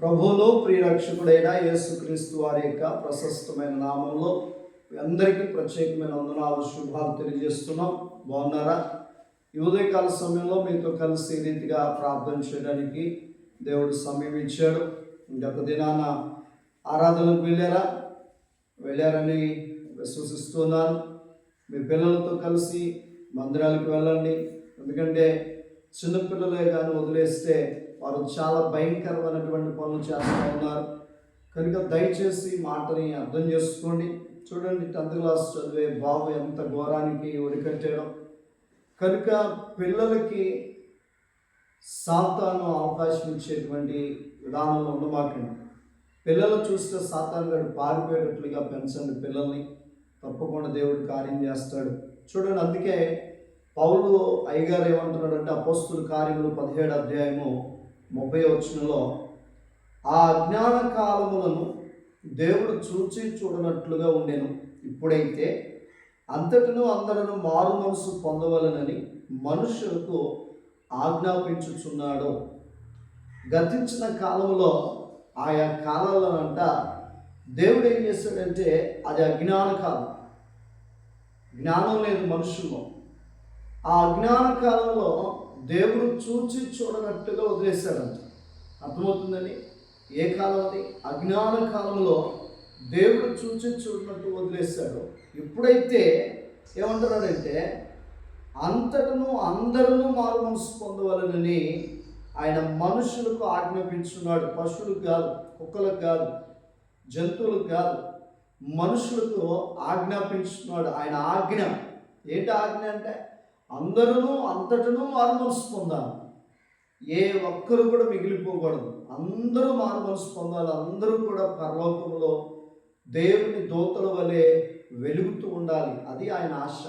ప్రభువులో ప్రియరక్షకుడైన యేసుక్రీస్తు వారి యొక్క ప్రశస్తమైన నామంలో అందరికీ ప్రత్యేకమైన వందనాలు శుభాలు తెలియజేస్తున్నాం. బాగున్నారా? ఈ ఉదయకాల సమయంలో మీతో కలిసి రీతిగా ప్రార్థన చేయడానికి దేవుడు సమయం ఇచ్చాడు. గత దినాన ఆరాధనకు వెళ్ళారా? వెళ్ళారని విశ్వసిస్తున్నాను మీ పిల్లలతో కలిసి మందిరాలకు వెళ్ళండి. ఎందుకంటే చిన్నపిల్లలే కానీ వదిలేస్తే వారు చాలా భయంకరమైనటువంటి పనులు చేస్తూ ఉన్నారు. కనుక దయచేసి మాటని అర్థం చేసుకోండి. చూడండి టెన్త్ క్లాస్ చదివే బాబు ఎంత ఘోరానికి ఒడికట్టేయడం కనుక పిల్లలకి సాతాను అవకాశం ఇచ్చేటువంటి విధానంలో ఉండమాకండి. పిల్లలు చూస్తే సాతాను గడు పారిపోయేటట్లుగా పెంచండి పిల్లల్ని. తప్పకుండా దేవుడు కార్యం చేస్తాడు. చూడండి అందుకే పౌలు అయ్యగారు ఏమంటున్నాడంటే అపోస్తుల కార్యములు పదిహేడు అధ్యాయము ముప్పై వచనంలో ఆ అజ్ఞాన కాలములను దేవుడు చూచి చూడనట్లుగా ఉండెను. ఇప్పుడైతే అంతటను అందరూ మారు మనసు పొందవలనని మనుషులకు ఆజ్ఞాపించుచున్నాడు. గతించిన కాలంలో ఆయా కాలాలనంట దేవుడు ఏం చేశాడంటే అది అజ్ఞాన కాలం జ్ఞానం లేదు మనుషుల్లో ఆ అజ్ఞాన కాలంలో దేవుడు చూచి చూడనట్టుగా వదిలేశాడంట. అర్థమవుతుందని ఏ కాలం అది? అజ్ఞాన కాలంలో దేవుడు చూచి చూడనట్టు వదిలేశాడు. ఎప్పుడైతే ఏమంటున్నాడంటే అంతటను అందరూ మారు మనసు పొందవలనని ఆయన మనుషులకు ఆజ్ఞాపించున్నాడు. పశువులకు కాదు కుక్కలకు కాదు జంతువులకు కాదు మనుషులకు ఆజ్ఞాపించున్నాడు. ఆయన ఆజ్ఞ. ఏంటి ఆజ్ఞ అంటే? అందరూ అంతటను మారు మనసు పొందాలి. ఏ ఒక్కరు కూడా మిగిలిపోకూడదు. అందరూ మారు మనసు పొందాలి. అందరూ కూడా పరలోకంలో దేవుని దోతల వలె వెలుగుతూ ఉండాలి. అది ఆయన ఆశ.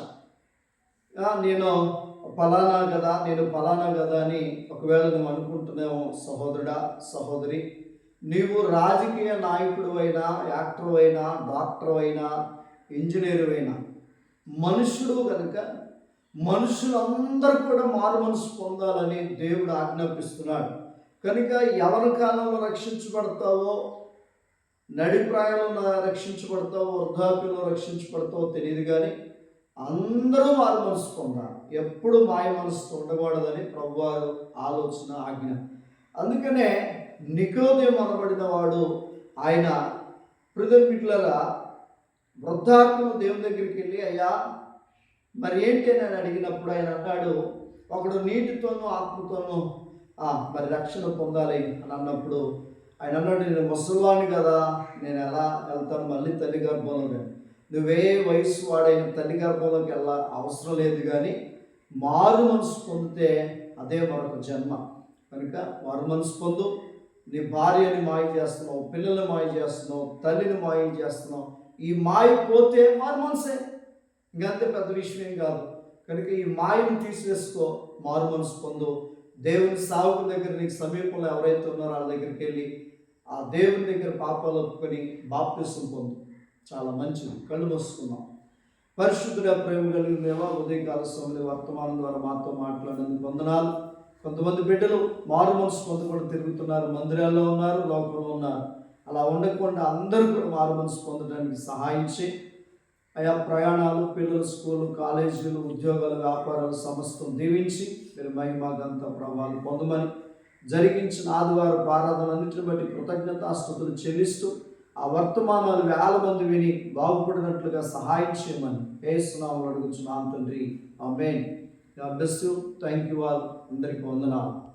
నేను ఫలానా కదా నేను ఫలానా కదా అని ఒకవేళ నువ్వు అనుకుంటున్నావు సహోదరుడా సహోదరి నీవు రాజకీయ నాయకుడు అయినా యాక్టర్ అయినా డాక్టర్ అయినా ఇంజనీరు అయినా మనుషుడు కనుక మనుషులందరూ కూడా మారు మనసు పొందాలని దేవుడు ఆజ్ఞాపిస్తున్నాడు. కనుక ఎవరి కాలంలో రక్షించబడతావో నడి ప్రాయంలో రక్షించబడతావో వృద్ధాప్యంలో రక్షించబడతావో తెలియదు కానీ అందరూ మారు మనసు పొందాలి. ఎప్పుడు మాయ మనసుతో ఉండకూడదని ప్రభువారు ఆలోచన ఆజ్ఞ. అందుకనే నికోదే అనబడిన వాడు ఆయన ప్రజలరా వృద్ధాత్మ దేవుని దగ్గరికి వెళ్ళి అయ్యా మరి ఏంటి అని అడిగినప్పుడు ఆయన అన్నాడు ఒకడు నీటితోనూ ఆత్మతోనూ మరి రక్షణ పొందాలి అని అన్నప్పుడు ఆయన అన్నాడు నేను ముసలివాణ్ణి కదా నేను ఎలా వెళ్తాను? మళ్ళీ తల్లి గర్భంలో నువ్వే వయసు వాడైన తల్లి గర్భంలోకి వెళ్ళ అవసరం లేదు కానీ మారు మనసు పొందితే అదే మరొక జన్మ. కనుక మారు మనసు పొందు. నీ భార్యని మాయ చేస్తున్నావు పిల్లల్ని మాయ చేస్తున్నావు తల్లిని మాయ చేస్తున్నావు. ఈ మాయ పోతే మారు మనసే. ఇంకంత పెద్ద విషయం కాదు. కనుక ఈ మాయను తీసివేసుకో మారు మనసు పొందు. దేవుని సాగు దగ్గర నీకు సమీపంలో ఎవరైతే ఉన్నారో వాళ్ళ దగ్గరికి వెళ్ళి ఆ దేవుని దగ్గర పాపాలు ఒప్పుకొని బాప్తిసం పొందు. చాలా మంచిది. కళ్ళు మూసుకున్నాం పరిశుద్ధుడ ప్రేమ కలిగిన దేవా ఉదయకాల సమయంలో వర్తమానం ద్వారా మాతో మాట్లాడినందుకు వందనాలు. కొంతమంది బిడ్డలు మారు మనసు పొందకుండా తిరుగుతున్నారు మందిరాల్లో ఉన్నారు లోకంలో ఉన్నారు. అలా ఉండకుండా అందరూ కూడా మారు మనసు పొందడానికి సహాయించి ఆయా ప్రయాణాలు పిల్లల స్కూలు కాలేజీలు ఉద్యోగాలు వ్యాపారాలు సమస్తం దీవించి మీరు మహిమ గంత ప్రభావాలు పొందమని జరిగించిన ఆదివారం ఆరాధనలన్నింటిని బట్టి కృతజ్ఞతాస్థుతులు చెల్లిస్తూ ఆ వర్తమానాలు వేల మంది విని బాగుపడినట్లుగా సహాయం చేయమని వేస్తున్నాము అడుగుతున్నాను తండ్రి. Amen. Bless you thank you all అందరికీ వందనాలు.